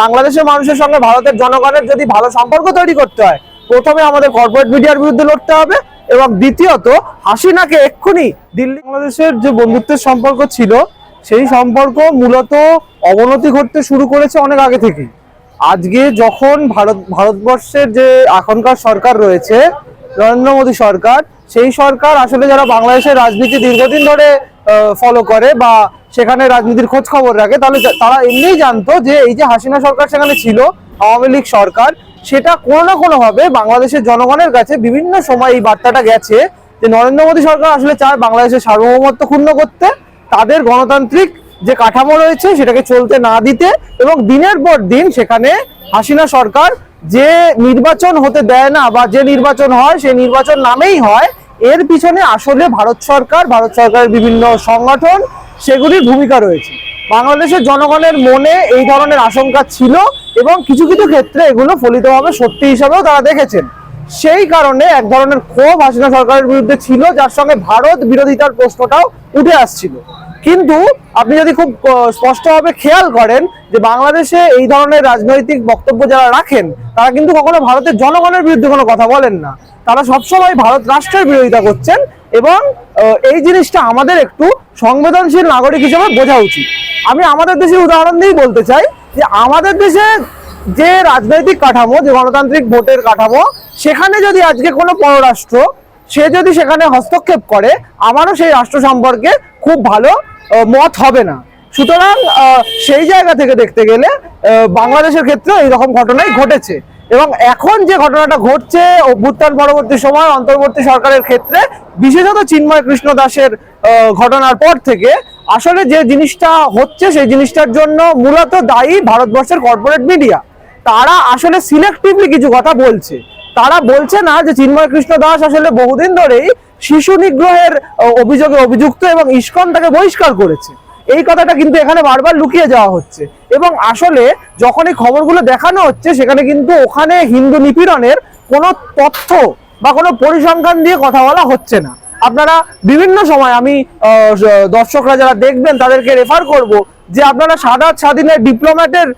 বাংলাদেশের মানুষের সঙ্গে ভারতের জনগণের যদি ভালো সম্পর্ক তৈরি করতে হয়, প্রথমে আমাদের কর্পোরেট মিডিয়ার বিরুদ্ধে লড়তে হবে এবং দ্বিতীয়ত হাসিনাকে এক্ষুনি দিল্লি বাংলাদেশের যে বন্ধুত্বের সম্পর্ক ছিল, সেই সম্পর্ক মূলত অবনতি ঘটতে শুরু করেছে অনেক আগে থেকেই। আজকে যখন ভারত ভারতবর্ষের যে এখনকার সরকার রয়েছে, নরেন্দ্র মোদী সরকার, সেই সরকার আসলে যারা বাংলাদেশের রাজনীতি দীর্ঘদিন ধরে ফলো করে বা সেখানে রাজনীতির খোঁজ খবর রাখে, তাহলে তারা এমনিই জানতো যে এই যে হাসিনা সরকার সেখানে ছিল, আওয়ামী লীগ সরকার, সেটা কোনো না কোনো ভাবে বাংলাদেশের জনগণের কাছে বিভিন্ন সময় এই বার্তাটা গেছে যে নরেন্দ্র মোদী সরকার আসলে চায় বাংলাদেশের সার্বভৌমত্ব ক্ষুণ্ণ করতে, তাদের গণতান্ত্রিক যে কাঠামো রয়েছে সেটাকে চলতে না দিতে এবং দিনের পর দিন সেখানে হাসিনা সরকার যে নির্বাচন হতে দেয় না বা যে নির্বাচন হয় সেই নির্বাচন নামেই হয়, এর পিছনে আসলে ভারত সরকার, ভারত সরকারের বিভিন্ন সংগঠন সেগুলির ভূমিকা রয়েছে। বাংলাদেশের জনগণের মনে এই ধরনের আশঙ্কা ছিল এবং কিছু কিছু ক্ষেত্রে এগুলো ফলিতভাবে সত্যি হিসাবেও তারা দেখেছেন। সেই কারণে এক ধরনের ক্ষোভ হাসিনা সরকারের বিরুদ্ধে ছিল, যার সঙ্গে ভারত বিরোধিতার প্রশ্নটাও উঠে আসছিল। কিন্তু আপনি যদি খুব স্পষ্টভাবে খেয়াল করেন যে বাংলাদেশে এই ধরনের রাজনৈতিক বক্তব্য যারা রাখেন, তারা কিন্তু কখনো ভারতের জনগণের বিরুদ্ধে কোনো কথা বলেন না। তারা সবসময় ভারত রাষ্ট্রের বিরোধিতা করছেন এবং এই জিনিসটা আমাদের একটু সংবেদনশীল নাগরিক হিসেবে বোঝা উচিত। আমি আমাদের দেশের উদাহরণ দিয়েই বলতে চাই যে আমাদের দেশে যে রাজনৈতিক কাঠামো, যে গণতান্ত্রিক ভোটের কাঠামো, সেখানে যদি আজকে কোনো পররাষ্ট্র, সে যদি সেখানে হস্তক্ষেপ করে, আমারও সেই রাষ্ট্র সম্পর্কে খুব ভালো মত হবে না। সুতরাং সেই জায়গা থেকে দেখতে গেলে বাংলাদেশের ক্ষেত্রে এইরকম ঘটনাই ঘটেছে। এবং এখন যে ঘটনাটা ঘটছে, অভ্যুত্থান পরবর্তী সময়, অন্তর্বর্তী সরকারের ক্ষেত্রে, বিশেষত চিন্ময় কৃষ্ণ দাসের ঘটনার পর থেকে, আসলে যে জিনিসটা হচ্ছে, সেই জিনিসটার জন্য মূলত দায়ী ভারতবর্ষের কর্পোরেট মিডিয়া তারা আসলে সিলেক্টিভলি কিছু কথা বলছে। তারা বলছে না যে চিন্ময় কৃষ্ণ দাস আসলে বহুদিন ধরেই শিশু নিগ্রহের অভিযোগে অভিযুক্ত এবং ইস্কন তাকে বহিষ্কার করেছে। এই কথাটা কিন্তু এখানে বারবার লুকিয়ে যাওয়া হচ্ছে। এবং আসলে যখন এই খবরগুলো দেখানো হচ্ছে, সেখানে কিন্তু ওখানে হিন্দু নিপীড়নের কোনো তথ্য বা কোনো পরিসংখ্যান দিয়ে কথা বলা হচ্ছে না। আপনারা বিভিন্ন সময় আমি দর্শকরা যারা দেখবেন, তাদেরকে রেফার করব যে আপনারা সাদা স্বাধীনের ডিপ্লোম্যাটের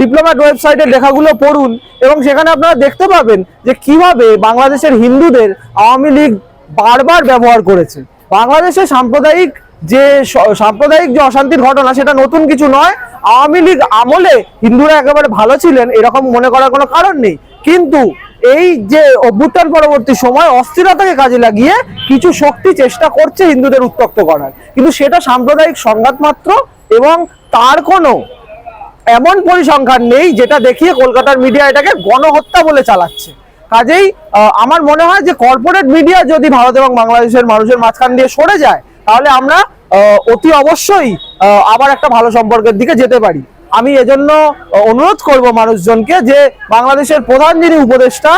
ডিপ্লোম্যাট ওয়েবসাইটের লেখাগুলো পড়ুন এবং সেখানে আপনারা দেখতে পাবেন যে কীভাবে বাংলাদেশের হিন্দুদের আওয়ামী লীগ বারবার ব্যবহার করেছে। বাংলাদেশে সাম্প্রদায়িক যে সাম্প্রদায়িক যে অশান্তির ঘটনা সেটা নতুন কিছু নয়, আওয়ামী লীগ আমলে হিন্দুরা একেবারে ভালো ছিলেন, এরকম মনে করার কোনো কারণ নেই। কিন্তু এই যে অভ্যুত্থান পরবর্তী সময় অস্থিরতাকে কাজে লাগিয়ে কিছু শক্তি চেষ্টা করছে হিন্দুদের উত্তক্ত করার। কিন্তু সেটা সাম্প্রদায়িক সংঘাত মাত্র এবং তার কোনো এমন পরিসংখ্যান নেই যেটা দেখিয়ে কলকাতার মিডিয়া এটাকে গণহত্যা বলে চালাচ্ছে। কাজেই আমার মনে হয় যে কর্পোরেট মিডিয়া যদি ভারত এবং বাংলাদেশের মানুষের মাঝখান দিয়ে সরে যায় তাহলে আমরা অতি অবশ্যই আবার একটা ভালো সম্পর্কের দিকে যেতে পারি। আমি এজন্য অনুরোধ করব মানুষজনকে যে বাংলাদেশের প্রধান যিনি উপদেষ্টা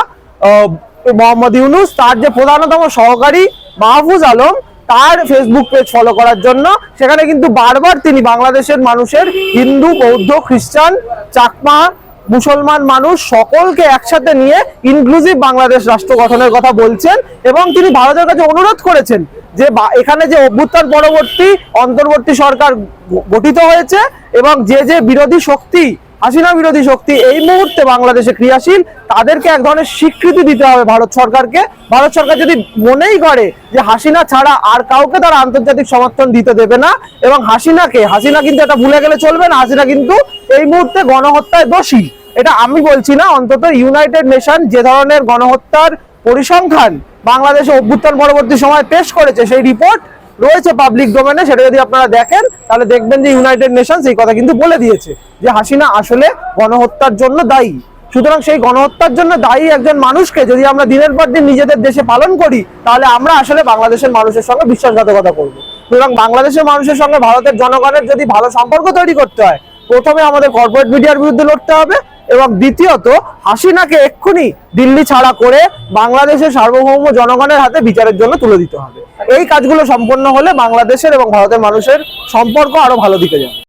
মোহাম্মদ ইউনুস, তার যে প্রধানতম সহকারী মাহফুজ আলম, তার ফেসবুক পেজ ফলো করার জন্য, সেখানে কিন্তু বারবার তিনি বাংলাদেশের মানুষের হিন্দু, বৌদ্ধ, খ্রিস্টান, চাকমা, মুসলমান মানুষ সকলকে একসাথে নিয়ে ইনক্লুসিভ বাংলাদেশ রাষ্ট্র গঠনের কথা বলছেন এবং তিনি ভারতের কাছে অনুরোধ করেছেন যে এখানে যে অভ্যুত্থান পরবর্তী, অন্তর্বর্তী সরকার গঠিত হয়েছে এবং যে যে বিরোধী শক্তি, হাসিনা বিরোধী শক্তি, এই মুহূর্তে বাংলাদেশে ক্রিয়াশীল, তাদেরকে এক ধরনের স্বীকৃতি দিতে হবে ভারত সরকারকে। ভারত সরকার যদি মনেই করে যে হাসিনা ছাড়া আর কাউকে তারা আন্তর্জাতিক সমর্থন দিতে দেবে না এবং হাসিনাকে, হাসিনা কিন্তু এটা ভুলে গেলে চলবে না, হাসিনা কিন্তু এই মুহূর্তে গণহত্যায় দোষী। এটা আমি বলছি না, অন্তত ইউনাইটেড নেশন যে ধরনের গণহত্যার পরিসংখ্যান বাংলাদেশে অভ্যুত্থান পরবর্তী সময় পেশ করেছে, সেই রিপোর্ট রয়েছে পাবলিক ডোমেনে সেটা যদি আপনারা দেখেন, তাহলে দেখবেন যে ইউনাইটেড নেশনস এই কথা কিন্তু বলে দিয়েছে যে হাসিনা আসলে গণহত্যার জন্য দায়ী। সুতরাং সেই গণহত্যার জন্য দায়ী একজন মানুষকে যদি আমরা দিনের পর দিন নিজেদের দেশে পালন করি, তাহলে আমরা আসলে বাংলাদেশের মানুষের সঙ্গে বিশ্বাসঘাতকতা করব। সুতরাং বাংলাদেশের মানুষের সঙ্গে ভারতের জনগণের যদি ভালো সম্পর্ক তৈরি করতে হয়, প্রথমে আমাদের কর্পোরেট মিডিয়ার বিরুদ্ধে লড়তে হবে এবং দ্বিতীয়ত, হাসিনাকে এক্ষুনি দিল্লি ছাড়া করে বাংলাদেশের সার্বভৌম জনগণের হাতে বিচারের জন্য তুলে দিতে হবে। এই কাজগুলো সম্পন্ন হলে বাংলাদেশের এবং ভারতের মানুষের সম্পর্ক আরও ভালো দিকে যাবে।